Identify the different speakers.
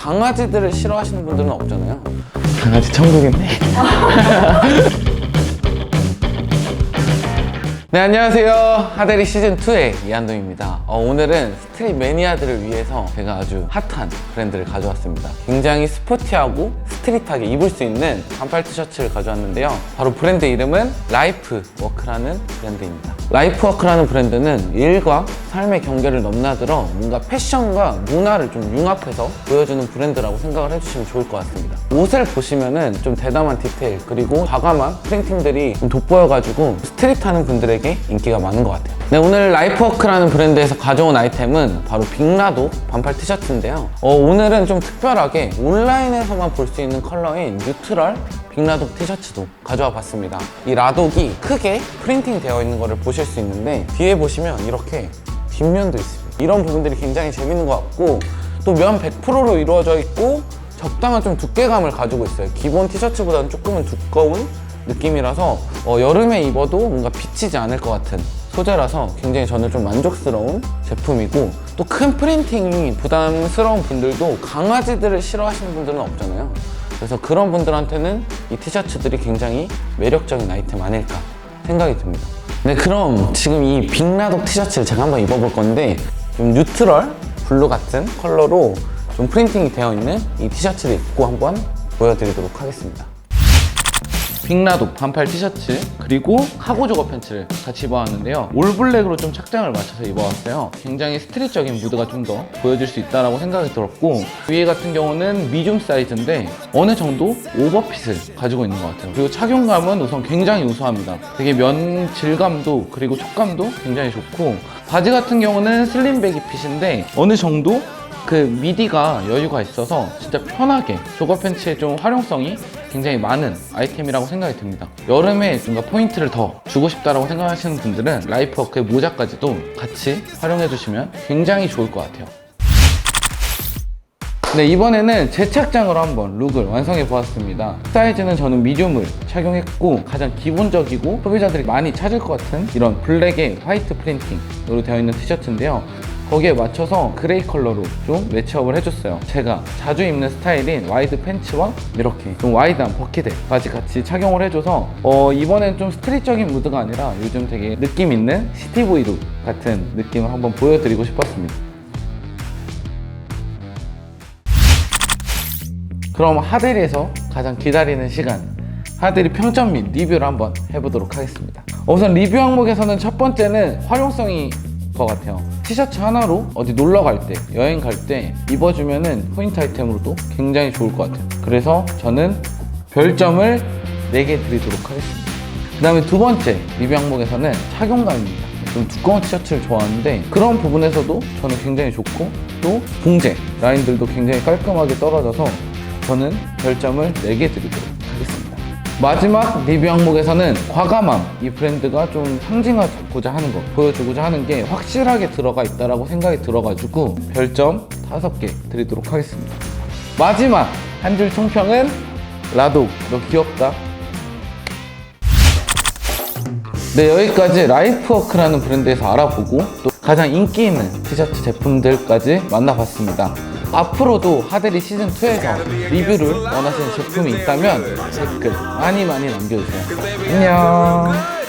Speaker 1: 강아지들을 싫어하시는 분들은 없잖아요.
Speaker 2: 강아지 천국인데.
Speaker 1: 네, 안녕하세요. 하데리 시즌2의 이한동입니다. 어, 오늘은 스트릿 매니아들을 위해서 제가 아주 핫한 브랜드를 가져왔습니다. 굉장히 스포티하고 스트릿하게 입을 수 있는 반팔 티셔츠를 가져왔는데요. 바로 브랜드 이름은 라이프 워크라는 브랜드입니다. 라이프 워크라는 브랜드는 일과 삶의 경계를 넘나들어 뭔가 패션과 문화를 좀 융합해서 보여주는 브랜드라고 생각을 해주시면 좋을 것 같습니다. 옷을 보시면은 좀 대담한 디테일 그리고 과감한 프린팅들이 좀 돋보여가지고 스트릿하는 분들에게 인기가 많은 것 같아요. 네, 오늘 라이프워크라는 브랜드에서 가져온 아이템은 바로 빅라도 반팔 티셔츠인데요. 어, 오늘은 좀 특별하게 온라인에서만 볼 수 있는 컬러인 뉴트럴 빅라독 티셔츠도 가져와 봤습니다. 이 라독이 크게 프린팅 되어 있는 것을 보실 수 있는데 뒤에 보시면 이렇게 뒷면도 있습니다. 이런 부분들이 굉장히 재밌는 것 같고 또 면 100%로 이루어져 있고 적당한 좀 두께감을 가지고 있어요. 기본 티셔츠보다는 조금은 두꺼운 느낌이라서 어, 여름에 입어도 뭔가 비치지 않을 것 같은 소재라서 굉장히 저는 좀 만족스러운 제품이고 또 큰 프린팅이 부담스러운 분들도 강아지들을 싫어하시는 분들은 없잖아요. 그래서 그런 분들한테는 이 티셔츠들이 굉장히 매력적인 아이템 아닐까 생각이 듭니다. 네, 그럼 지금 이 빅라독 티셔츠를 제가 한번 입어볼 건데 좀 뉴트럴 블루 같은 컬러로 좀 프린팅이 되어 있는 이 티셔츠를 입고 한번 보여드리도록 하겠습니다. 빅라독 반팔 티셔츠 그리고 카고 조거 팬츠를 같이 입어왔는데요. 올블랙으로 좀 착장을 맞춰서 입어왔어요. 굉장히 스트릿적인 무드가 좀 더 보여줄 수 있다고 생각이 들었고 위에 같은 경우는 미디움 사이즈인데 어느 정도 오버핏을 가지고 있는 것 같아요. 그리고 착용감은 우선 굉장히 우수합니다. 되게 면 질감도 그리고 촉감도 굉장히 좋고 바지 같은 경우는 슬림 베기 핏인데 어느 정도 그 미디가 여유가 있어서 진짜 편하게 조거 팬츠의 좀 활용성이 굉장히 많은 아이템이라고 생각이 듭니다. 여름에 뭔가 포인트를 더 주고 싶다라고 생각하시는 분들은 라이프워크의 모자까지도 같이 활용해 주시면 굉장히 좋을 것 같아요. 네, 이번에는 제 착장으로 한번 룩을 완성해 보았습니다. 사이즈는 저는 미디움을 착용했고 가장 기본적이고 소비자들이 많이 찾을 것 같은 이런 블랙에 화이트 프린팅으로 되어 있는 티셔츠인데요. 거기에 맞춰서 그레이 컬러로 좀 매치업을 해줬어요. 제가 자주 입는 스타일인 와이드 팬츠와 이렇게 좀 와이드한 버킷에까지 같이 착용을 해줘서 어, 이번엔 좀 스트릿적인 무드가 아니라 요즘 되게 느낌 있는 시티보이 룩 같은 느낌을 한번 보여드리고 싶었습니다. 그럼 하데리에서 가장 기다리는 시간 하데리 평점 및 리뷰를 한번 해보도록 하겠습니다 우선 리뷰 항목에서는 첫 번째는 활용성이 것 같아요. 티셔츠 하나로 어디 놀러 갈 때 여행 갈 때 입어주면은 포인트 아이템으로도 굉장히 좋을 것 같아요. 그래서 저는 별점을 4개 드리도록 하겠습니다. 그 다음에 두 번째 리뷰 항목에서는 착용감입니다. 좀 두꺼운 티셔츠를 좋아하는데 그런 부분에서도 저는 굉장히 좋고 또 봉제 라인들도 굉장히 깔끔하게 떨어져서 저는 별점을 4개 드리도록. 마지막 리뷰 항목에서는 과감함. 이 브랜드가 좀 상징하고자 하는 거 보여주고자 하는 게 확실하게 들어가 있다라고 생각이 들어가지고 별점 5개 드리도록 하겠습니다. 마지막 한 줄 총평은 라도 너 귀엽다. 네 여기까지 라이프워크라는 브랜드에서 알아보고 또 가장 인기 있는 티셔츠 제품들까지 만나봤습니다 앞으로도 하데리 시즌2에서 리뷰를 원하시는 제품이 있다면 댓글 많이 많이 남겨주세요. 안녕